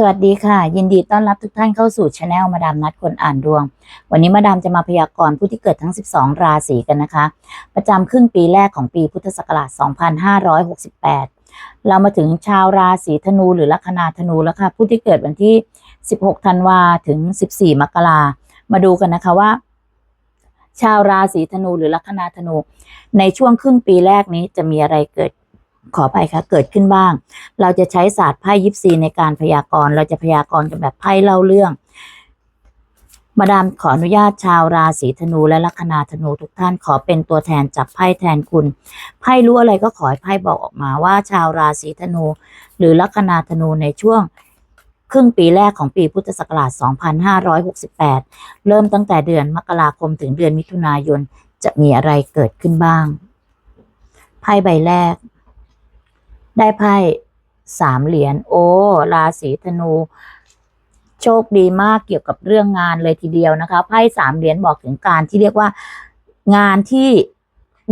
สวัสดีค่ะ ยินดีต้อนรับทุกท่านเข้าสู่ช anel มาดามนัดคนอ่านดวง วันนี้มาดามจะมาพยากรณ์ผู้ที่เกิดทั้ง 12 ราศีกันนะคะ ประจำครึ่งปีแรกของปีพุทธศักราช 2568 เรามาถึงชาวราศีธนูหรือลัคนาธนูแล้วค่ะ ผู้ที่เกิดวันที่ 16 ธันวาถึง 14 มกรามาดูกันนะคะว่า ชาวราศีธนูหรือลัคนาธนู ในช่วงครึ่งปีแรกนี้จะมีอะไรเกิด ขอไปค่ะเกิดขึ้นบ้าง เราจะใช้ศาสตร์ไพ่ยิปซีในการพยากรณ์ เราจะพยากรณ์กันแบบไพ่เล่าเรื่อง มาดามขออนุญาตชาวราศีธนูและลัคนาธนูทุกท่านขอเป็นตัวแทนจับไพ่แทนคุณ ไพ่รู้อะไรก็ขอให้ไพ่บอกออกมาว่าชาวราศีธนู หรือลัคนาธนูในช่วงครึ่งปีแรกของปีพุทธศักราช 2568 เริ่มตั้งแต่เดือนมกราคมถึงเดือนมิถุนายน จะมีอะไรเกิดขึ้นบ้าง ไพ่ใบแรก ได้ไพ่สามเหรียญโอ้ราศีธนู โชคดีมากเกี่ยวกับเรื่องงานเลยทีเดียวนะคะไพ่สามเหรียญบอกถึงการที่เรียกว่า งานที่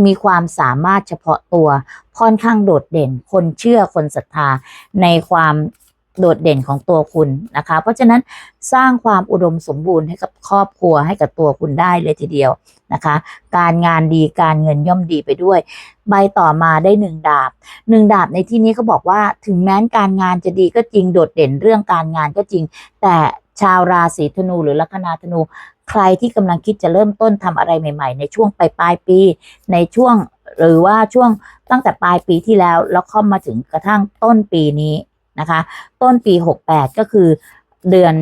มีความสามารถเฉพาะตัวค่อนข้างโดดเด่น คนเชื่อคนศรัทธาในความ โดดเด่นของตัวคุณนะคะ เพราะฉะนั้นสร้างความอุดมสมบูรณ์ให้กับครอบครัวให้กับตัวคุณได้เลยทีเดียวนะคะ การงานดีการเงินย่อมดีไปด้วย ใบต่อมาได้หนึ่งดาบหนึ่งดาบในที่นี้เขาบอกว่าถึงแม้นการงานจะดีก็จริงโดดเด่นเรื่องการงานก็จริง แต่ชาวราศีธนูหรือลัคนาธนู ใครที่กำลังคิดจะเริ่มต้นทำอะไรใหม่ ๆ ในช่วงปลายปลายปี ในช่วงหรือว่าช่วงตั้งแต่ปลายปีที่แล้วแล้วเข้ามาถึงกระทั่งต้นปีนี้ นะคะ ต้นปี 68 ก็คือเดือน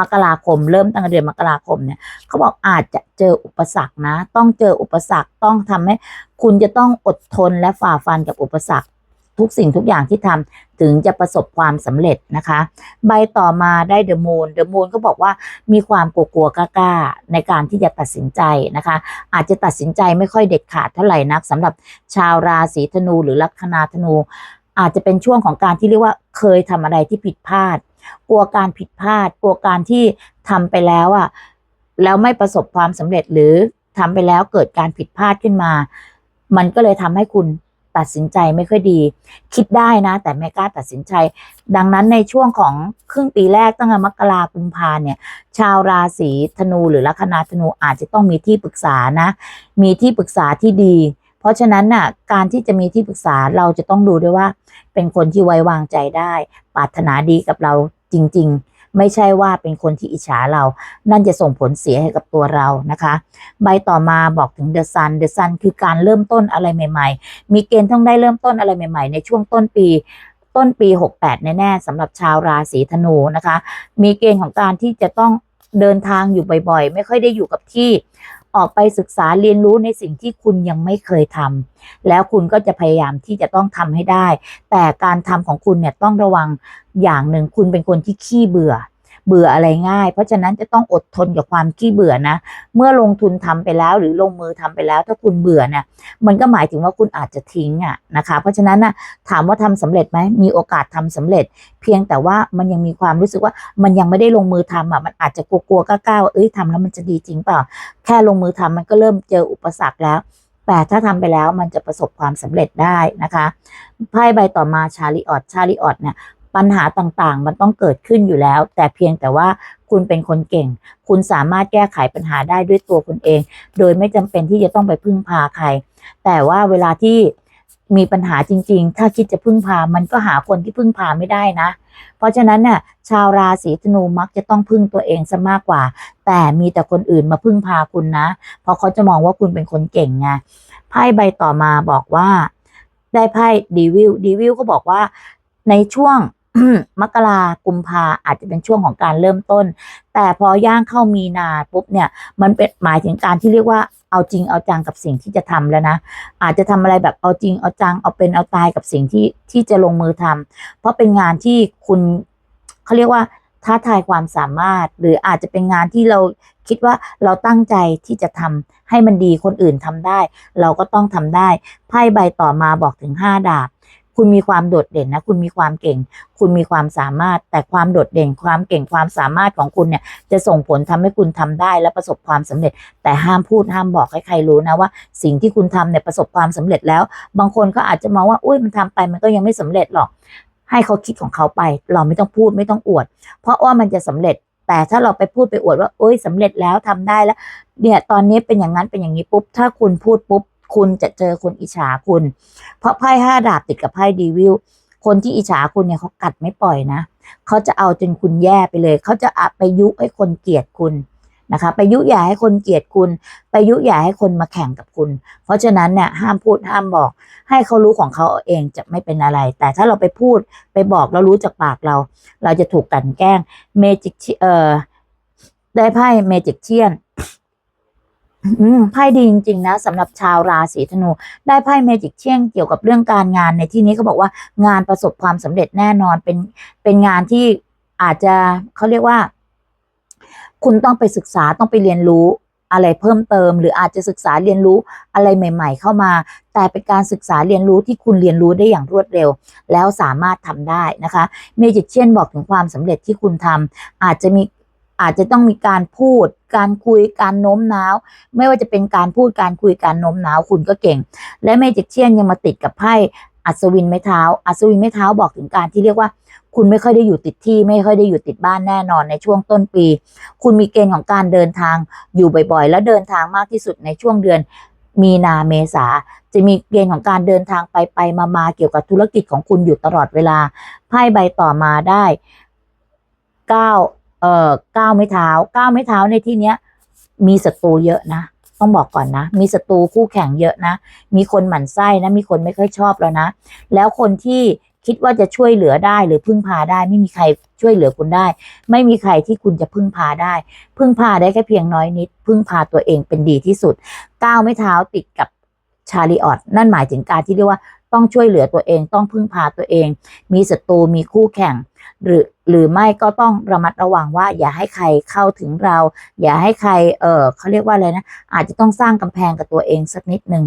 มกราคม เริ่มตั้งแต่เดือนมกราคมเนี่ยเขาบอกอาจจะเจออุปสรรคนะ ต้องเจออุปสรรคต้องทำให้คุณจะต้องอดทนและฝ่าฟันกับอุปสรรค ทุกสิ่งทุกอย่างที่ทำถึงจะประสบความสำเร็จนะคะ ใบต่อมาได้เดอะมูนเดอะมูนก็บอกว่ามีความกลัวๆกล้าๆในการที่จะตัดสินใจนะคะ อาจจะตัดสินใจไม่ค่อยเด็ดขาดเท่าไหร่นักสำหรับชาวราศีธนูหรือลัคนาธนู อาจจะเป็นช่วงของการที่เรียกว่าเคยทำอะไรที่ผิดพลาด กลัวการผิดพลาด กลัวการที่ทำไปแล้วอะแล้วไม่ประสบความสำเร็จหรือทำไปแล้วเกิดการผิดพลาดขึ้นมา มันก็เลยทำให้คุณตัดสินใจไม่ค่อยดี คิดได้นะ แต่ไม่กล้าตัดสินใจ ดังนั้นในช่วงของครึ่งปีแรกตั้งแต่มกราคมกุมภาเนี่ย ชาวราศีธนูหรือลัคนาธนูอาจจะต้องมีที่ปรึกษานะ มีที่ปรึกษาที่ดี ราะฉะนั้นน่ะการที่จะมีที่ปรึกษาเราจะต้องดูด้วยว่า เป็นคนที่ไว้วางใจได้ปรารถนาดีกับเราจริง ๆ ไม่ใช่ว่าเป็นคนที่อิจฉาเรา นั่นจะส่งผลเสียให้กับตัวเรานะคะ ใบต่อมาบอกถึงเดอะซันเดอะซันคือการเริ่มต้นอะไรใหม่ ๆ มีเกณฑ์ต้องได้เริ่มต้นอะไรใหม่ ๆ ในช่วงต้นปีต้นปี 68 แน่ๆสำหรับชาวราศีธนูนะคะ มีเกณฑ์ของการที่จะต้องเดินทางอยู่บ่อยๆ ไม่ค่อยได้อยู่กับที่ ออกไปศึกษาเรียนรู้ในสิ่งที่คุณยังไม่เคยทำแล้วคุณก็จะพยายามที่จะต้องทำให้ได้ แต่การทำของคุณเนี่ยต้องระวังอย่างหนึ่งคุณเป็นคนที่ขี้เบื่อ เบื่ออะไรง่าย เพราะฉะนั้นจะต้องอดทนกับความขี้เบื่อนะ เมื่อลงทุนทำไปแล้วหรือลงมือทำไปแล้ว ถ้าคุณเบื่อเนี่ยมันก็หมายถึงว่าคุณอาจจะทิ้งอะนะคะ เพราะฉะนั้นน่ะถามว่าทำสำเร็จไหมมีโอกาสทำสำเร็จ เพียงแต่ว่ามันยังมีความรู้สึกว่ามันยังไม่ได้ลงมือทำอะมันอาจจะกลัวๆกล้าวเอ้ยทำแล้วมันจะดีจริงเปล่า แค่ลงมือทำมันก็เริ่มเจออุปสรรคแล้วแต่ถ้าทำไปแล้วมันจะประสบความสำเร็จได้นะคะไพ่ใบต่อมาชาลิออตชาลิออตเนี่ย ปัญหาต่างๆ มันต้องเกิดขึ้นอยู่แล้ว แต่เพียงแต่ว่าคุณเป็นคนเก่ง คุณสามารถแก้ไขปัญหาได้ด้วยตัวคุณเอง โดยไม่จำเป็นที่จะต้องไปพึ่งพาใคร แต่ว่าเวลาที่มีปัญหาจริง ๆ ถ้าคิดจะพึ่งพา มันก็หาคนที่พึ่งพาไม่ได้นะ เพราะฉะนั้นเนี่ยชาวราศีธนูมักจะต้องพึ่งตัวเองซะมากกว่า แต่มีแต่คนอื่นมาพึ่งพาคุณนะ เพราะเขาจะมองว่าคุณเป็นคนเก่งไง ไพ่ใบต่อมาบอกว่า ได้ไพ่ดีวิลดีวิลก็บอกว่าในช่วง มกรากุมภาอาจจะเป็นช่วงของการเริ่มต้น แต่พอย่างเข้ามีนาปุ๊บเนี่ยมันเป็นหมายถึงการที่เรียกว่าเอาจริงเอาจังกับสิ่งที่จะทำแล้วนะ อาจจะทำอะไรแบบเอาจริงเอาจังเอาเป็นเอาตายกับสิ่งที่ที่จะลงมือทำเพราะเป็นงานที่คุณเขาเรียกว่าท้าทายความสามารถ หรืออาจจะเป็นงานที่เราคิดว่าเราตั้งใจที่จะทำให้มันดีคนอื่นทำได้ เราก็ต้องทำได้ไพ่ใบต่อมาบอกถึงห้าดาบ คุณมีความโดดเด่นนะ คุณมีความเก่ง คุณมีความสามารถ แต่ความโดดเด่น ความเก่ง ความสามารถของคุณเนี่ย จะส่งผลทำให้คุณทำได้และประสบความสำเร็จ แต่ห้ามพูดห้ามบอกให้ใครรู้นะว่า สิ่งที่คุณทำเนี่ยประสบความสำเร็จแล้ว บางคนก็อาจจะมองว่า อุ้ยมันทำไปมันก็ยังไม่สำเร็จหรอก ให้เขาคิดของเขาไป เราไม่ต้องพูดไม่ต้องอวด เพราะว่ามันจะสำเร็จแต่ถ้าเราไปพูดไปอวดว่าเอ้ยสำเร็จแล้วทำได้แล้ว เนี่ยตอนนี้เป็นอย่างนั้นเป็นอย่างนี้ปุ๊บ ถ้าคุณพูดปุ๊บ คุณจะเจอคนอิจฉาคุณ เพราะไพ่ห้าดาบติดกับไพ่ดีวิลคนที่อิจฉาคุณเนี่ยเขากัดไม่ปล่อยนะเขาจะเอาจนคุณแย่ไปเลย เขาจะไปยุให้คนเกลียดคุณนะคะไปยุอย่าให้คนเกลียดคุณ ไปยุอย่าให้คนมาแข่งกับคุณ เพราะฉะนั้นเนี่ยห้ามพูดห้ามบอก ให้เขารู้ของเขาเองจะไม่เป็นอะไร แต่ถ้าเราไปพูดไปบอกเรารู้จากปากเรา เราจะถูกกันแกล้งเมจิกเอ่อได้ไพ่เมจิกเชียน อืมไพ่ดีจริงๆนะสำหรับชาวราศีธนู ได้ไพ่เมจิกเชียนเกี่ยวกับเรื่องการงานในที่นี้เขาบอกว่างานประสบความสำเร็จแน่นอนเป็นเป็นงานที่อาจจะเขาเรียกว่า คุณต้องไปศึกษาต้องไปเรียนรู้อะไรเพิ่มเติม หรืออาจจะศึกษาเรียนรู้อะไรใหม่ ๆ เข้ามา แต่เป็นการศึกษาเรียนรู้ที่คุณเรียนรู้ได้อย่างรวดเร็ว แล้วสามารถทำได้นะคะเมจิกเชียนบอกถึงความสำเร็จที่คุณทำอาจจะมี อาจจะต้องมีการพูด การคุยการโน้มน้าว ไม่ว่าจะเป็นการพูดการคุยการโน้มน้าวคุณก็เก่ง และเมจิกเชียนยังมาติดกับไพ่อัศวินไม้เท้า อัศวินไม้เท้าบอกถึงการที่เรียกว่า คุณไม่ค่อยได้อยู่ติดที่ ไม่ค่อยได้อยู่ติดบ้านแน่นอนในช่วงต้นปี คุณมีเกณฑ์ของการเดินทางอยู่บ่อยๆ และเดินทางมากที่สุดในช่วงเดือนมีนาเมษาจะมีเกณฑ์ของการเดินทางไปไปมามาเกี่ยวกับธุรกิจของคุณอยู่ตลอดเวลาไพ่ใบต่อมาได้เก้า เอ่อเก้าไม้เท้าเก้าไม้เท้าในที่เนี้ย มีศัตรูเยอะนะต้องบอกก่อนนะ มีศัตรูคู่แข่งเยอะนะ มีคนหมั่นไส้นะ มีคนไม่ค่อยชอบแล้วนะ แล้วคนที่คิดว่าจะช่วยเหลือได้หรือพึ่งพาได้ ไม่มีใครช่วยเหลือคุณได้ ไม่มีใครที่คุณจะพึ่งพาได้ พึ่งพาได้แค่เพียงน้อยนิด พึ่งพาตัวเองเป็นดีที่สุดก้าวไม่เท้าติดกับชาลีออตนั่นหมายถึงการที่เรียกว่า ต้องช่วยเหลือตัวเอง ต้องพึ่งพาตัวเอง มีศัตรูมีคู่แข่ง หรือหรือไม่ก็ต้องระมัดระวังว่า อย่าให้ใครเข้าถึงเรา อย่าให้ใครเออเขาเรียกว่าอะไรนะ อาจจะต้องสร้างกำแพงกับตัวเองสักนิดนึง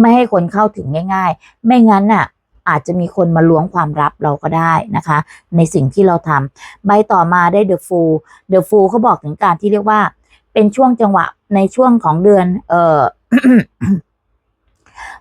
ไม่ให้คนเข้าถึงง่าย ๆ ไม่งั้นน่ะอาจจะมีคนมาล้วงความลับเราก็ได้นะคะ ในสิ่งที่เราทำใบต่อมาได้ The Fool The Fool เขาบอกถึงการที่เรียกว่า เป็นช่วงจังหวะในช่วงของเดือน เอ่อ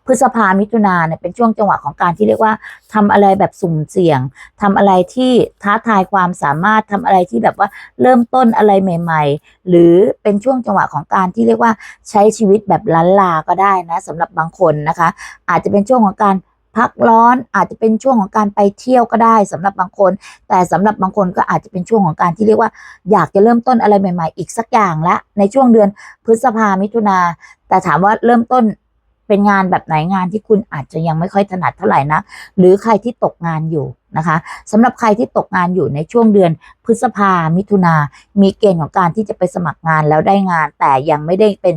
พฤษภามิถุนาเนี่ยเป็นช่วงจังหวะของการที่เรียกว่าทำอะไรแบบสุ่มเสี่ยงทำอะไรที่ท้าทายความสามารถทำอะไรที่แบบว่าเริ่มต้นอะไรใหม่ ๆ หรือเป็นช่วงจังหวะของการที่เรียกว่าใช้ชีวิตแบบล้านลาก็ได้นะสำหรับบางคนนะคะ อาจจะเป็นช่วงของการพักร้อนอาจจะเป็นช่วงของการไปเที่ยวก็ได้สำหรับบางคน แต่สำหรับบางคนก็อาจจะเป็นช่วงของการที่เรียกว่า อยากจะเริ่มต้นอะไรใหม่ ๆ อีกสักอย่างละในช่วงเดือนพฤษภามิถุนาแต่ถามว่าเริ่มต้น เป็นงานแบบไหนงานที่คุณอาจจะยังไม่ค่อยถนัดเท่าไหร่นะหรือใครที่ตกงานอยู่นะคะสำหรับใครที่ตกงานอยู่ในช่วงเดือนพฤษภา มิถุนา มีเกณฑ์ของการที่จะไปสมัครงานแล้วได้งาน แต่ยังไม่ได้เป็น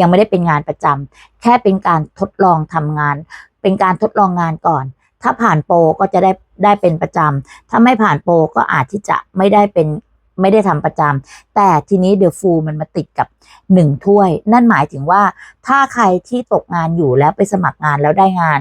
ยังไม่ได้เป็นงานประจำแค่เป็นการทดลองทำงาน เป็นการทดลองงานก่อน ถ้าผ่านโปรก็จะได้ได้เป็นประจำถ้าไม่ผ่านโปรก็อาจที่จะไม่ได้เป็น ไม่ได้ทำประจำแต่ทีนี้เดอะฟูมันมาติดกับหนึ่งถ้วย นั่นหมายถึงว่าถ้าใครที่ตกงานอยู่แล้วไปสมัครงานแล้วได้งาน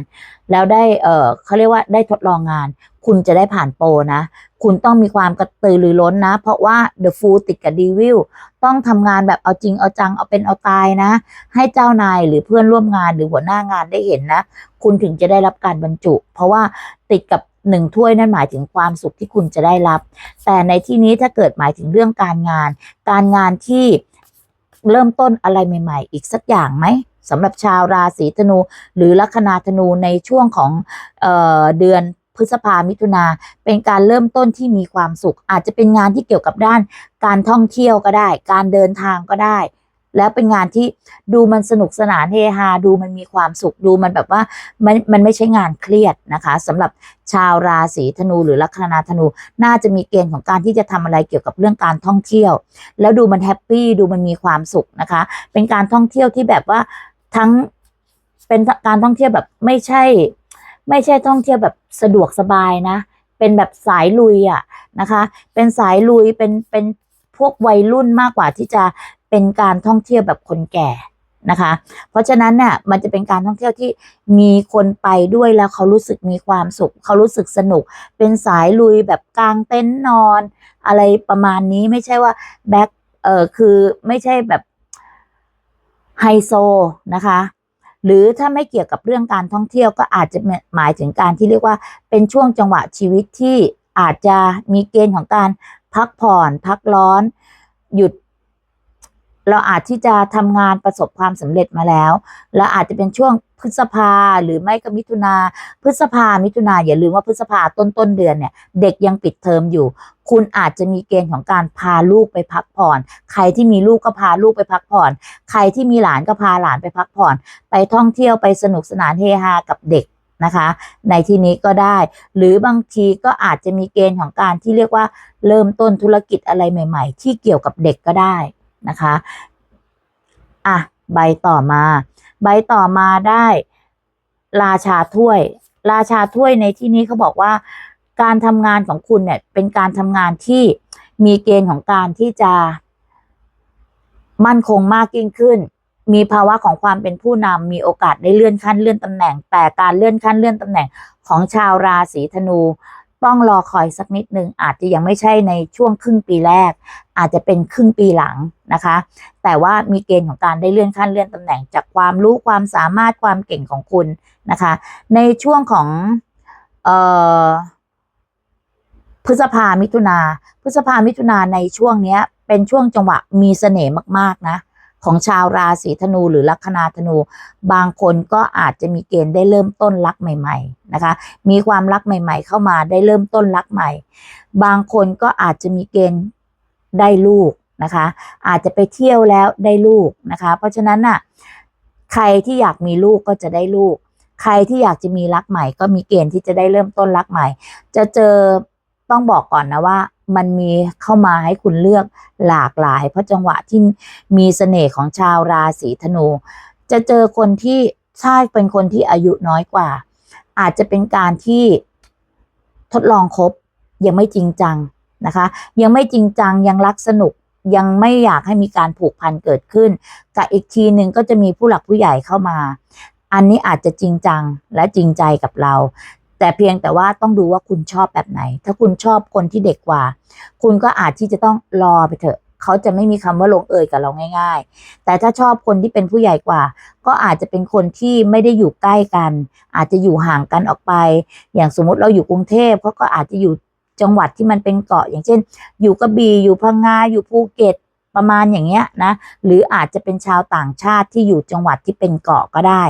แล้วได้เออเขาเรียกว่าได้ทดลองงาน คุณจะได้ผ่านโปรนะ คุณต้องมีความกระตือรือร้นนะ เพราะว่า The Fool ติดกับดีวิลต้องทำงานแบบเอาจริงเอาจังเอาเป็นเอาตายนะ ให้เจ้านายหรือเพื่อนร่วมงานหรือหัวหน้างานได้เห็นนะ คุณถึงจะได้รับการบรรจุ เพราะว่าติดกับ หนึ่งถ้วยนั่นหมายถึงความสุขที่คุณจะได้รับ แต่ในที่นี้ถ้าเกิดหมายถึงเรื่องการงาน การงานที่เริ่มต้นอะไรใหม่ ๆ อีกสักอย่างไหมสำหรับชาวราศีธนู หรือลัคนาธนูในช่วงของเออเดือนพฤษภามิถุนา เป็นการเริ่มต้นที่มีความสุข อาจจะเป็นงานที่เกี่ยวกับด้าน การท่องเที่ยวก็ได้ การเดินทางก็ได้ แล้วเป็นงานที่ดูมันสนุกสนานเฮฮาดูมันมีความสุขดูมันแบบว่ามันมันไม่ใช่งานเครียดนะคะสำหรับชาวราศีธนูหรือลัคนาธนู น่าจะมีเกณฑ์ของการที่จะทำอะไรเกี่ยวกับเรื่องการท่องเที่ยว แล้วดูมันแฮปปี้ดูมันมีความสุขนะคะ เป็นการท่องเที่ยวที่แบบว่าทั้งเป็นการท่องเที่ยวแบบไม่ใช่ ไม่ใช่ท่องเที่ยวแบบสะดวกสบายนะ เป็นแบบสายลุยอะนะคะ เป็นสายลุยเป็นเป็นพวกวัยรุ่นมากกว่าที่จะ เป็นการท่องเที่ยวแบบคนแก่นะคะ เพราะฉะนั้นเนี่ยมันจะเป็นการท่องเที่ยวที่มีคนไปด้วยแล้วเขารู้สึกมีความสุข เขารู้สึกสนุก เป็นสายลุยแบบกลางเต็นท์นอน อะไรประมาณนี้ไม่ใช่ว่าแบ็คเออคือไม่ใช่แบบไฮโซนะคะ หรือถ้าไม่เกี่ยวกับเรื่องการท่องเที่ยวก็อาจจะหมายถึงการที่เรียกว่าเป็นช่วงจังหวะชีวิตที่อาจจะมีเกณฑ์ของการพักผ่อน พักร้อน หยุด เราอาจที่จะทำงานประสบความสำเร็จมาแล้วและอาจจะเป็นช่วงพฤษภาหรือไม่ก็มิถุนา พฤษภา มิถุนาอย่าลืมว่าพฤษภาต้นต้นเดือนเนี่ย เด็กยังปิดเทอมอยู่ คุณอาจจะมีเกณฑ์ของการพาลูกไปพักผ่อน ใครที่มีลูกก็พาลูกไปพักผ่อน ใครที่มีหลานก็พาหลานไปพักผ่อน ไปท่องเที่ยวไปสนุกสนานเฮฮากับเด็กนะคะ ในที่นี้ก็ได้ หรือบางทีก็อาจจะมีเกณฑ์ของการที่เรียกว่า เริ่มต้นธุรกิจอะไรใหม่ ๆ ที่เกี่ยวกับเด็กก็ได้ นะคะอะใบต่อมา ใบต่อมาได้ ราชาถ้วย ราชาถ้วยในที่นี้เขาบอกว่า การทำงานของคุณเนี่ยเป็นการทำงานที่มีเกณฑ์ของการที่จะ มั่นคงมากยิ่งขึ้น มีภาวะของความเป็นผู้นำมีโอกาสได้เลื่อนขั้นเลื่อนตำแหน่ง แต่การเลื่อนขั้นเลื่อนตำแหน่งของชาวราศีธนู ต้องรอคอยสักนิดหนึ่งอาจจะยังไม่ใช่ในช่วงครึ่งปีแรก อาจจะเป็นครึ่งปีหลังนะคะ แต่ว่ามีเกณฑ์ของการได้เลื่อนขั้นเลื่อนตำแหน่งจากความรู้ความสามารถความเก่งของคุณนะคะ ในช่วงของออพฤษภามิถุนาพฤษภามิถุนาในช่วงเนี้ย เป็นช่วงจังหวะมีเสน่ห์มาก ๆ นะ ของชาวราศีธนูหรือลัคนาธนู บางคนก็อาจจะมีเกณฑ์ได้เริ่มต้นรักใหม่ ๆนะคะ มีความรักใหม่ ๆ เข้ามาได้เริ่มต้นรักใหม่ บางคนก็อาจจะมีเกณฑ์ได้ลูกนะคะ อาจจะไปเที่ยวแล้วได้ลูกนะคะ เพราะฉะนั้นน่ะใครที่อยากมีลูกก็จะได้ลูก ใครที่อยากจะมีรักใหม่ ก็มีเกณฑ์ที่จะได้เริ่มต้นรักใหม่ จะเจอ ต้องบอกก่อนนะว่า มันมีเข้ามาให้คุณเลือกหลากหลาย เพราะจังหวะที่มีเสน่ห์ของชาวราศีธนู จะเจอคนที่ใช่เป็นคนที่อายุน้อยกว่า อาจจะเป็นการที่ทดลองคบยังไม่จริงจังนะคะ ยังไม่จริงจังยังรักสนุกยังไม่อยากให้มีการผูกพันเกิดขึ้นกับอีกทีหนึ่งก็จะมีผู้หลักผู้ใหญ่เข้ามา อันนี้อาจจะจริงจังและจริงใจกับเรา แต่เพียงแต่ว่าต้องดูว่าคุณชอบแบบไหน ถ้าคุณชอบคนที่เด็กกว่า คุณก็อาจที่จะต้องรอไปเถอะ เขาจะไม่มีคำว่าลงเอยกับเราง่าย ๆ แต่ถ้าชอบคนที่เป็นผู้ใหญ่กว่า ก็อาจจะเป็นคนที่ไม่ได้อยู่ใกล้กัน อาจจะอยู่ห่างกันออกไป อย่างสมมติเราอยู่กรุงเทพเขาก็อาจจะอยู่จังหวัดที่มันเป็นเกาะ อย่างเช่น อยู่กระบี่อยู่พังงาอยู่ภูเก็ตประมาณอย่างเงี้ยนะ หรืออาจจะเป็นชาวต่างชาติที่อยู่จังหวัดที่เป็นเกาะก็ได้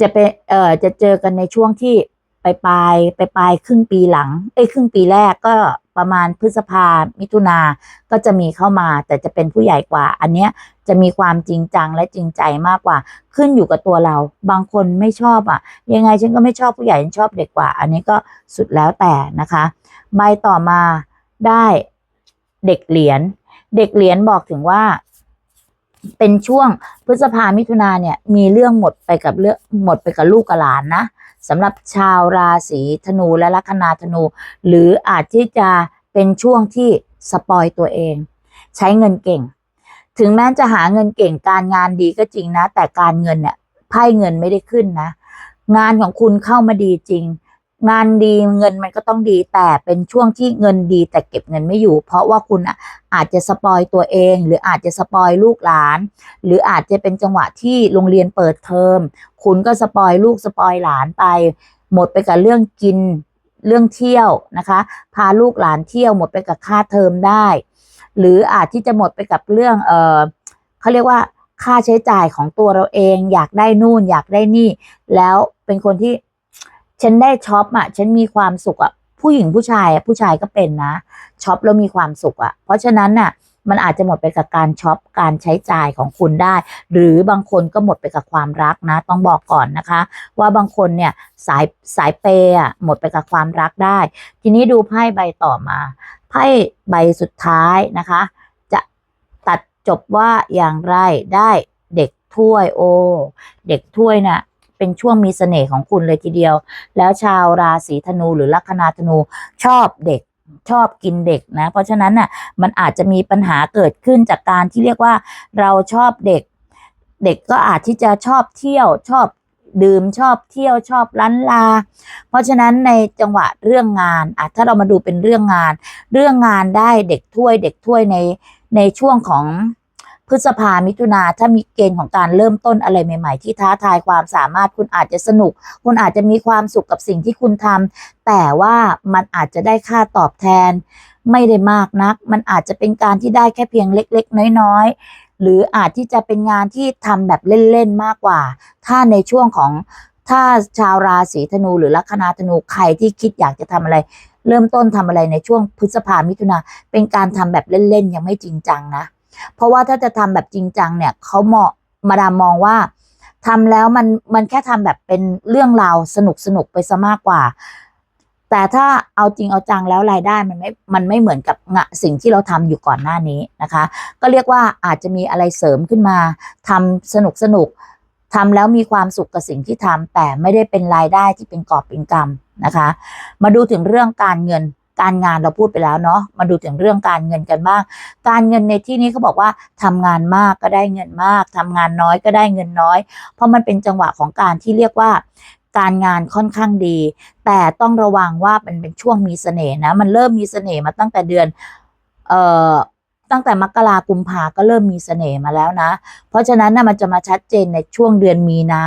จะเป็นเอ่อจะเจอกันในช่วงที่ไปปลายไปปลายครึ่งปีหลัง เอ้ยครึ่งปีแรกก็ประมาณพฤษภามิถุนาก็จะมีเข้ามา แต่จะเป็นผู้ใหญ่กว่า อันเนี้ยจะมีความจริงจังและจริงใจมากกว่า ขึ้นอยู่กับตัวเรา บางคนไม่ชอบอะ ยังไงฉันก็ไม่ชอบผู้ใหญ่ฉันชอบเด็กกว่า อันนี้ก็สุดแล้วแต่นะคะใบต่อมาได้เด็กเหรียญเด็กเหรียญบอกถึงว่า เป็นช่วงพฤษภามิถุนาเนี่ยมีเรื่องหมดไปกับเรื่องหมดไปกับลูกกับหลานนะสำหรับชาวราศีธนูและลัคนาธนู หรืออาจที่จะเป็นช่วงที่สปอยตัวเอง ใช้เงินเก่ง ถึงแม้จะหาเงินเก่งการงานดีก็จริงนะ แต่การเงินเนี่ยไพ่เงินไม่ได้ขึ้นนะ งานของคุณเข้ามาดีจริง งานดีเงินมันก็ต้องดีแต่เป็นช่วงที่เงินดีแต่เก็บเงินไม่อยู่ เพราะว่าคุณอะอาจจะสปอยตัวเอง หรืออาจจะสปอยลูกหลาน หรืออาจจะเป็นจังหวะที่โรงเรียนเปิดเทอม คุณก็สปอยลูกสปอยหลานไป หมดไปกับเรื่องกินเรื่องเที่ยวนะคะ พาลูกหลานเที่ยวหมดไปกับค่าเทอมได้ หรืออาจที่จะหมดไปกับเรื่องเออเขาเรียกว่าค่าใช้จ่ายของตัวเราเอง อยากได้นู่นอยากได้นี่ แล้วเป็นคนที่ ฉันได้ช็อปอะ ฉันมีความสุขอะ ผู้หญิงผู้ชายอะผู้ชายก็เป็นนะช็อปแล้วมีความสุขอะ เพราะฉะนั้นน่ะ มันอาจจะหมดไปกับการช็อปการใช้จ่ายของคุณได้ หรือบางคนก็หมดไปกับความรักนะ ต้องบอกก่อนนะคะ ว่าบางคนเนี่ยสายสายเปย์อะหมดไปกับความรักได้ ทีนี้ดูไพ่ใบต่อมาไพ่ใบสุดท้ายนะคะ จะตัดจบว่าอย่างไรได้เด็กถ้วยโอ เด็กถ้วยน่ะ เป็นช่วงมีเสน่ห์ของคุณเลยทีเดียว แล้วชาวราศีธนูหรือลัคนาธนูชอบเด็กชอบกินเด็กนะ เพราะฉะนั้นน่ะมันอาจจะมีปัญหาเกิดขึ้นจากการที่เรียกว่าเราชอบเด็ก เด็กก็อาจที่จะชอบเที่ยวชอบดื่มชอบเที่ยวชอบล้านลา เพราะฉะนั้นในจังหวะเรื่องงานอะถ้าเรามาดูเป็นเรื่องงาน เรื่องงานได้เด็กถ้วยเด็กถ้วยในในช่วงของ พพฤษภามิถุนาถ้ามีเกณฑ์ของการเริ่มต้นอะไรใหม่ ๆ ที่ท้าทายความสามารถคุณอาจจะสนุก คุณอาจจะมีความสุขกับสิ่งที่คุณทำแต่ว่ามันอาจจะได้ค่าตอบแทน ไม่ได้มากนัก มันอาจจะเป็นการที่ได้แค่เพียงเล็ก ๆ น้อยๆหรืออาจที่จะเป็นงานที่ทำแบบเล่นๆมากกว่า ถ้าในช่วงของถ้าชาวราศีธนูหรือลัคนาธนูใครที่คิดอยากจะทำอะไร เริ่มต้นทำอะไรในช่วงพฤษภามิถุนาเป็นการทำแบบเล่นๆยังไม่จริงจังนะ เพราะว่าถ้าจะทำแบบจริงจังเนี่ยเขาเหมาะมาดามมองว่าทำแล้วมันมันแค่ทำแบบเป็นเรื่องราวสนุกสนุกไปซะมากกว่า แต่ถ้าเอาจริงเอาจังแล้วรายได้มันไม่มันไม่เหมือนกับงะสิ่งที่เราทำอยู่ก่อนหน้านี้นะคะ ก็เรียกว่าอาจจะมีอะไรเสริมขึ้นมาทำสนุกสนุกทำแล้วมีความสุขกับสิ่งที่ทำแต่ไม่ได้เป็นรายได้ที่เป็นกอบเป็นกำนะคะ มาดูถึงเรื่องการเงิน การงานเราพูดไปแล้วเนาะมาดูถึงเรื่องการเงินกันบ้าง การเงินในที่นี้เขาบอกว่าทำงานมากก็ได้เงินมากทำงานน้อยก็ได้เงินน้อย เพราะมันเป็นจังหวะของการที่เรียกว่าการงานค่อนข้างดี แต่ต้องระวังว่ามันเป็นช่วงมีเสน่ห์นะ มันเริ่มมีเสน่ห์มาตั้งแต่เดือน เอ่อตั้งแต่มกรากุมภาก็เริ่มมีเสน่ห์มาแล้วนะ เพราะฉะนั้นนะมันจะมาชัดเจนในช่วงเดือนมีนา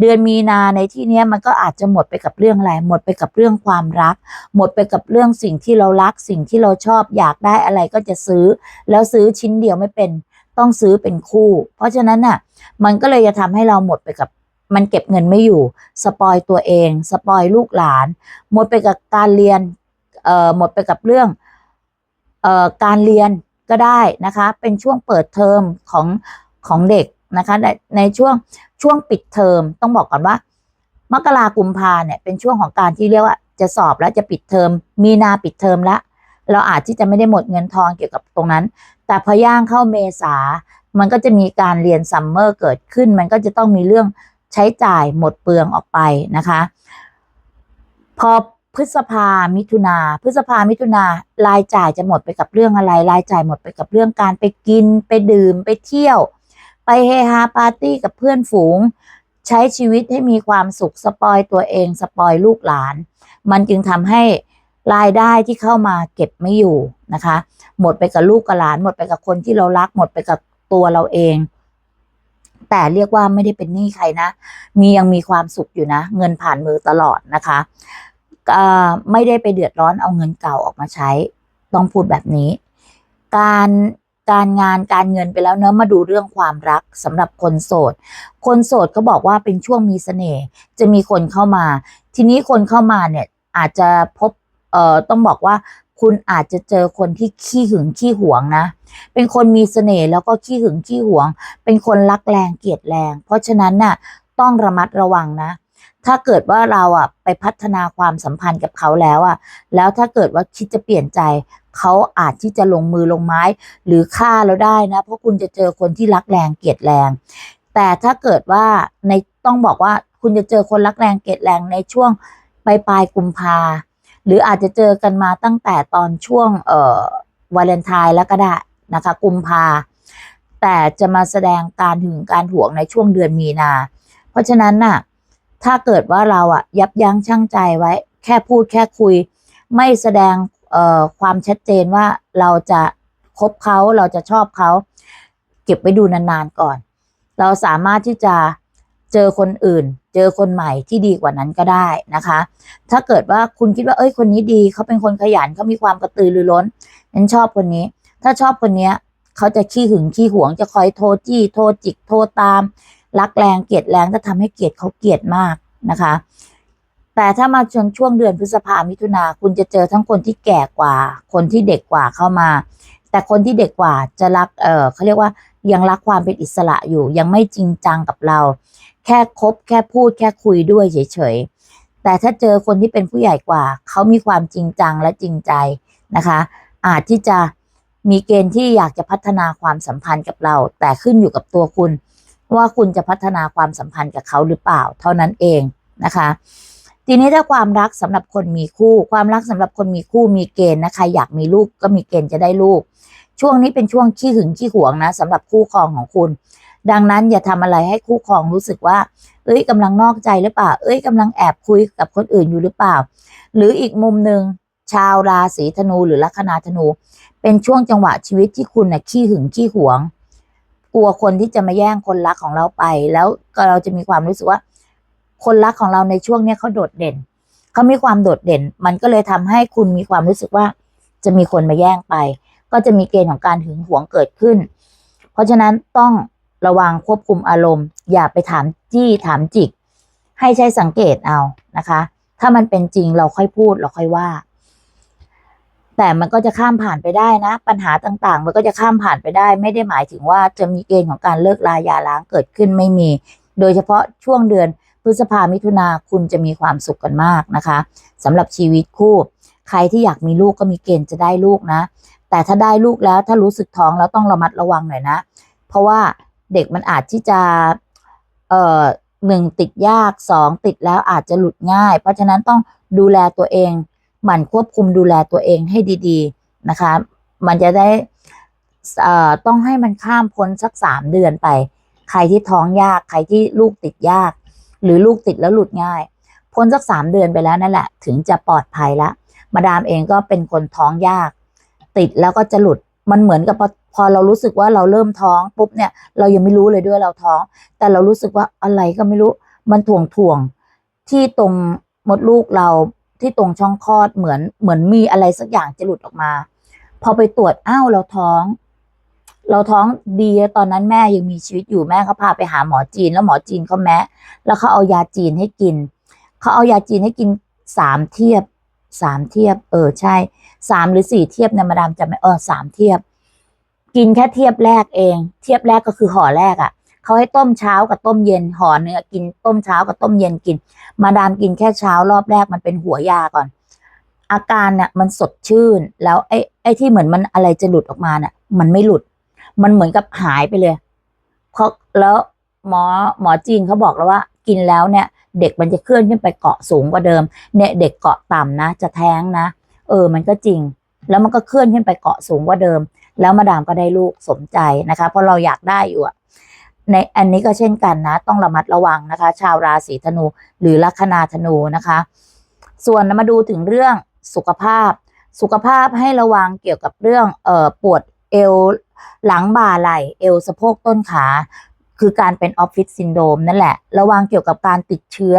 เดือนมีนาในที่นี้มันก็อาจจะหมดไปกับเรื่องอะไรหมดไปกับเรื่องความรัก หมดไปกับเรื่องสิ่งที่เรารัก สิ่งที่เราชอบอยากได้อะไรก็จะซื้อ แล้วซื้อชิ้นเดียวไม่เป็นต้องซื้อเป็นคู่ เพราะฉะนั้นน่ะ มันก็เลยจะทำให้เราหมดไปกับมันเก็บเงินไม่อยู่ สปอยตัวเอง สปอยลูกหลาน หมดไปกับการเรียนเอ่อหมดไปกับเรื่องเอ่อการเรียนก็ได้นะคะ เป็นช่วงเปิดเทอมของของเด็ก นะคะในช่วงช่วงปิดเทอมต้องบอกก่อนว่ามกรากุมภาเนี่ยเป็นช่วงของการที่เรียกว่าจะสอบแล้วจะปิดเทอมมีนาปิดเทอมล้วเราอาจที่จะไม่ได้หมดเงินทองเกี่ยวกับตรงนั้น แต่พอย่างเข้าเมษา มันก็จะมีการเรียนซัมเมอร์เกิดขึ้น มันก็จะต้องมีเรื่องใช้จ่ายหมดเปลืองออกไปนะคะ พอพฤษภามิถุนา พฤษภามิถุนารายจ่ายจะหมดไปกับเรื่องอะไร รายจ่ายหมดไปกับเรื่องการไปกินไปดื่มไปเที่ยว ไปเฮฮาปาร์ตี้กับเพื่อนฝูง ใช้ชีวิตให้มีความสุขสปอยตัวเองสปอยลูกหลาน มันจึงทำให้รายได้ที่เข้ามาเก็บไม่อยู่นะคะ หมดไปกับลูกกับหลาน หมดไปกับคนที่เรารัก หมดไปกับตัวเราเอง แต่เรียกว่าไม่ได้เป็นหนี้ใครนะ มียังมีความสุขอยู่นะ เงินผ่านมือตลอดนะคะไม่ได้ไปเดือดร้อนเอาเงินเก่าออกมาใช้ ต้องพูดแบบนี้ การ การงานการเงินไปแล้วเนอะมาดูเรื่องความรักสำหรับคนโสด คนโสดเขาบอกว่าเป็นช่วงมีเสน่ห์จะมีคนเข้ามา ทีนี้คนเข้ามาเนี่ยอาจจะพบเอ่อต้องบอกว่าคุณอาจจะเจอคนที่ขี้หึงขี้หวงนะ เป็นคนมีเสน่ห์แล้วก็ขี้หึงขี้หวง เป็นคนรักแรงเกลียดแรง เพราะฉะนั้นน่ะต้องระมัดระวังนะ ถ้าเกิดว่าเราอะไปพัฒนาความสัมพันธ์กับเขาแล้วอะ แล้วถ้าเกิดว่าคิดจะเปลี่ยนใจ เขาอาจที่จะลงมือลงไม้ หรือฆ่าเราได้นะ เพราะคุณจะเจอคนที่รักแรงเกลียดแรง แต่ถ้าเกิดว่าในต้องบอกว่าคุณจะเจอคนรักแรงเกลียดแรงในช่วงปลายปลายกุมภาหรืออาจจะเจอกันมาตั้งแต่ตอนช่วงเอ่อวาเลนไทน์แล้วก็ได้นะคะ กุมภาแต่จะมาแสดงการหึงการหวงในช่วงเดือนมีนา เพราะฉะนั้นน่ะถ้าเกิดว่าเราอะยับยั้งชั่งใจไว้ แค่พูดแค่คุย ไม่แสดง ความชัดเจนว่าเราจะคบเขาเราจะชอบเขา เก็บไว้ดูนานๆก่อน เราสามารถที่จะเจอคนอื่น เจอคนใหม่ที่ดีกว่านั้นก็ได้นะคะ ถ้าเกิดว่าคุณคิดว่าเอ้ยคนนี้ดีเขาเป็นคนขยันเขามีความกระตือรือร้นฉันชอบคนนี้ ถ้าชอบคนเนี้ยเขาจะขี้หึงขี้หวงจะคอยโทรจี้ โทรจิกโทรตาม รักแรงเกลียดแรงจะทำให้เกลียดเขาเกลียดมากนะคะ แต่ถ้ามาจนช่วงเดือนพฤษภามิถุนาคุณจะเจอทั้งคนที่แก่กว่า คนที่เด็กกว่าเข้ามา แต่คนที่เด็กกว่าจะรักเออเขาเรียกว่ายังรักความเป็นอิสระอยู่ ยังไม่จริงจังกับเรา แค่คบแค่พูดแค่คุยด้วยเฉยๆแต่ถ้าเจอคนที่เป็นผู้ใหญ่กว่า เขามีความจริงจังและจริงใจนะคะ อาจที่จะมีเกณฑ์ที่อยากจะพัฒนาความสัมพันธ์กับเรา แต่ขึ้นอยู่กับตัวคุณ ว่าคุณจะพัฒนาความสัมพันธ์กับเขาหรือเปล่า เท่านั้นเองนะคะ ทีนี้ถ้าความรักสำหรับคนมีคู่ ความรักสำหรับคนมีคู่มีเกณฑ์นะคะ อยากมีลูกก็มีเกณฑ์จะได้ลูก ช่วงนี้เป็นช่วงขี้หึงขี้หวงนะสำหรับคู่ครองของคุณ ดังนั้นอย่าทำอะไรให้คู่ครองรู้สึกว่า เอ้ยกำลังนอกใจหรือเปล่า เอ้ยกำลังแอบคุยกับคนอื่นอยู่หรือเปล่า หรืออีกมุมหนึ่งชาวราศีธนูหรือลัคนาธนู เป็นช่วงจังหวะชีวิตที่คุณน่ะขี้หึงขี้หวง กลัวคนที่จะมาแย่งคนรักของเราไป แล้วก็เราจะมีความรู้สึกว่า คนรักของเราในช่วงเนี้ยเขาโดดเด่นเขามีความโดดเด่น มันก็เลยทำให้คุณมีความรู้สึกว่า จะมีคนมาแย่งไป ก็จะมีเกณฑ์ของการหึงหวงเกิดขึ้น เพราะฉะนั้นต้องระวังควบคุมอารมณ์ อย่าไปถามจี้ถามจิก ให้ใช้สังเกตเอานะคะ ถ้ามันเป็นจริงเราค่อยพูดเราค่อยว่า แต่มันก็จะข้ามผ่านไปได้นะ ปัญหาต่างๆ มันก็จะข้ามผ่านไปได้ ไม่ได้หมายถึงว่าจะมีเกณฑ์ของการเลิกลาหย่าร้างเกิดขึ้นไม่มี โดยเฉพาะช่วงเดือน พฤษภามิถุนาคุณจะมีความสุขกันมากนะคะสำหรับชีวิตคู่ ใครที่อยากมีลูกก็มีเกณฑ์จะได้ลูกนะ แต่ถ้าได้ลูกแล้วถ้ารู้สึกท้องแล้วต้องระมัดระวังหน่อยนะ เพราะว่าเด็กมันอาจที่จะเอ่อหนึ่งติดยากสองติดแล้วอาจจะหลุดง่าย เพราะฉะนั้นต้องดูแลตัวเอง หมั่นควบคุมดูแลตัวเองให้ดีๆนะคะ มันจะได้เอ่อต้องให้มันข้ามพ้นสักสามเดือนไป ใครที่ท้องยาก ใครที่ลูกติดยาก หรือลูกติดแล้วหลุดง่าย พ้นสักสามเดือนไปแล้วนั่นแหละ ถึงจะปลอดภัยละ มาดามเองก็เป็นคนท้องยาก ติดแล้วก็จะหลุดมันเหมือนกับพอพอเรารู้สึกว่าเราเริ่มท้องปุ๊บเนี่ย เรายังไม่รู้เลยด้วยเราท้อง แต่เรารู้สึกว่าอะไรก็ไม่รู้ มันถ่วงถ่วงที่ตรงมดลูกเราที่ตรงช่องคลอดเหมือนเหมือนมีอะไรสักอย่างจะหลุดออกมา พอไปตรวจอ้าวเราท้อง เราท้องดีตอนนั้นแม่ยังมีชีวิตอยู่แม่เขาพาไปหาหมอจีน แล้วหมอจีนเขาแมะแล้วเขาเอายาจีนให้กินเขาเอายาจีนให้กินสามเทียบสามเทียบ เออใช่สามหรือสี่เทียบเนี่ยมาดามจำไม่เออสามเทียบ กินแค่เทียบแรกเอง เทียบแรกก็คือห่อแรกอะ่ะเขาให้ต้มเช้ากับต้มเย็นห่อเนื้อกินต้มเช้ากับต้มเย็นกิน มาดามกินแค่เช้ารอบแรกมันเป็นหัวยาก่อน อาการเนี่ยมันสดชื่น แล้วไอ้ไอ้ที่เหมือนมันอะไรจะหลุดออกมาเนี่ยมันไม่หลุด มันเหมือนกับหายไปเลยเพราะแล้วหมอหมอจีนเขาบอกแล้วว่า กินแล้วเนี่ย เด็กมันจะเคลื่อนขึ้นไปเกาะสูงกว่าเดิม เนี่ยเด็กเกาะต่ำนะ จะแท้งนะ เออ มันก็จริง แล้วมันก็เคลื่อนขึ้นไปเกาะสูงกว่าเดิม แล้วมาดามก็ได้ลูกสมใจนะคะ เพราะเราอยากได้อยู่อะในอันนี้ก็เช่นกันนะ ต้องระมัดระวังนะคะ ชาวราศีธนูหรือลัคนาธนูนะคะ ส่วนมาดูถึงเรื่องสุขภาพ สุขภาพให้ระวังเกี่ยวกับเรื่องเอ่อปวดเอว หลังบ่าไหล่เอวสะโพกต้นขา คือการเป็นออฟฟิศซินโดรมนั่นแหละ ระวังเกี่ยวกับการติดเชื้อ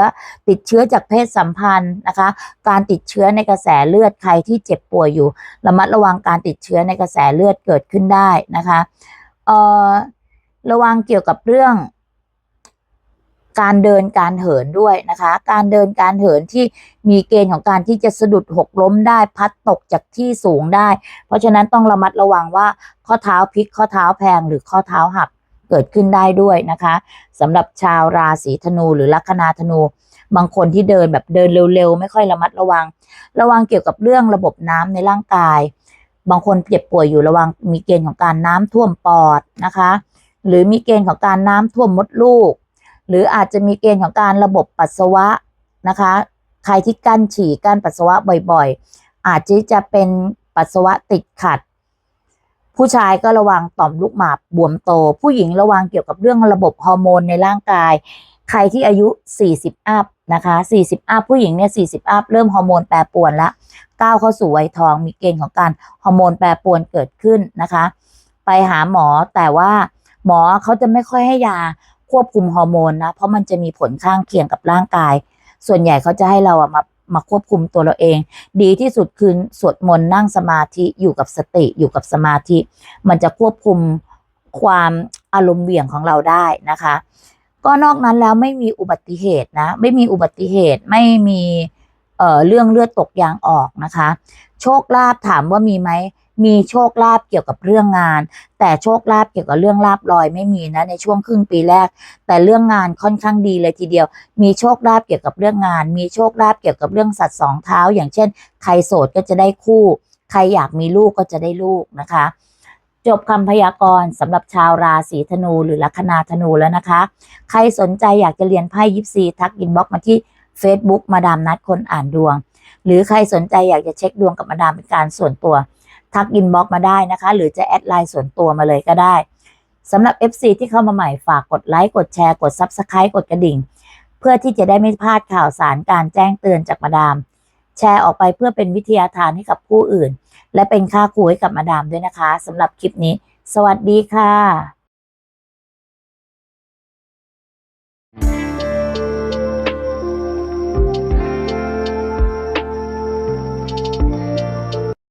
ติดเชื้อจากเพศสัมพันธ์นะคะ การติดเชื้อในกระแสเลือดใครที่เจ็บป่วยอยู่ ระมัดระวังการติดเชื้อในกระแสเลือดเกิดขึ้นได้นะคะเอ่อระวังเกี่ยวกับเรื่อง การเดินการเหินด้วยนะคะ การเดินการเหินที่มีเกณฑ์ของการที่จะสะดุดหกล้มได้พัดตกจากที่สูงได้ เพราะฉะนั้นต้องระมัดระวังว่าข้อเท้าพลิกข้อเท้าแพงหรือข้อเท้าหักเกิดขึ้นได้ด้วยนะคะสำหรับชาวราศีธนูหรือลัคนาธนู บางคนที่เดินแบบเดินเร็วๆ ไม่ค่อยระมัดระวัง ระวังเกี่ยวกับเรื่องระบบน้ำในร่างกาย บางคนเจ็บป่วยอยู่ระวังมีเกณฑ์ของการน้ำท่วมปอดนะคะ หรือมีเกณฑ์ของการน้ำท่วมมดลูก หรืออาจจะมีเกณฑ์ของการระบบปัสสาวะนะคะใครที่กั้นฉี่กั้นปัสสาวะบ่อยๆ อาจจะจะเป็นปัสสาวะติดขัด ผู้ชายก็ระวังต่อมลูกหมากบวมโต ผู้หญิงระวังเกี่ยวกับเรื่องระบบฮอร์โมนในร่างกาย ใครที่อายุ 40 อัพนะคะ40 อัพผู้หญิงเนี่ย40 อัพเริ่มฮอร์โมนแปรปรวนละก้าวเข้าสู่วัยทองมีเกณฑ์ของการฮอร์โมนแปรปรวนเกิดขึ้นนะคะ ไปหาหมอแต่ว่าหมอเขาจะไม่ค่อยให้ยา ควบคุมฮอร์โมนนะ เพราะมันจะมีผลข้างเคียงกับร่างกาย ส่วนใหญ่เขาจะให้เราอะมามาควบคุมตัวเราเอง ดีที่สุดคือสวดมนต์นั่งสมาธิอยู่กับสติอยู่กับสมาธิ มันจะควบคุมความอารมณ์เหวี่ยงของเราได้นะคะ ก็นอกนั้นแล้วไม่มีอุบัติเหตุนะ ไม่มีอุบัติเหตุไม่มีเอ่อเรื่องเลือดตกยางออกนะคะ โชคลาภถามว่ามีไหม มีโชคลาภเกี่ยวกับเรื่องงาน แต่โชคลาภเกี่ยวกับเรื่องลาบลอยไม่มีนะในช่วงครึ่งปีแรก แต่เรื่องงานค่อนข้างดีเลยทีเดียว มีโชคลาภเกี่ยวกับเรื่องงาน มีโชคลาภเกี่ยวกับเรื่องสัตว์สองเท้า อย่างเช่น ใครโสดก็จะได้คู่ ใครอยากมีลูกก็จะได้ลูกนะคะ จบคำพยากรณ์สำหรับชาวราศีธนูหรือลัคนาธนูแล้วนะคะ ใครสนใจอยากจะเรียนไพ่ยิปซีทักอินบ็อกมาที่ Facebook มาดามนัดคนอ่านดวง หรือใครสนใจอยากจะเช็คดวงกับมาดามเป็นการส่วนตัว ทักอินบ็อกมาได้นะคะ หรือจะแอดไลน์ส่วนตัวมาเลยก็ได้สำหรับ FC ที่เข้ามาใหม่ฝากกดไลค์กดแชร์กด Subscribe กดกระดิ่ง เพื่อที่จะได้ไม่พลาดข่าวสารการแจ้งเตือนจากมาดาม แชร์ออกไปเพื่อเป็นวิทยาทานให้กับผู้อื่น และเป็นค่าครูให้กับมาดามด้วยนะคะสำหรับคลิปนี้ สวัสดีค่ะ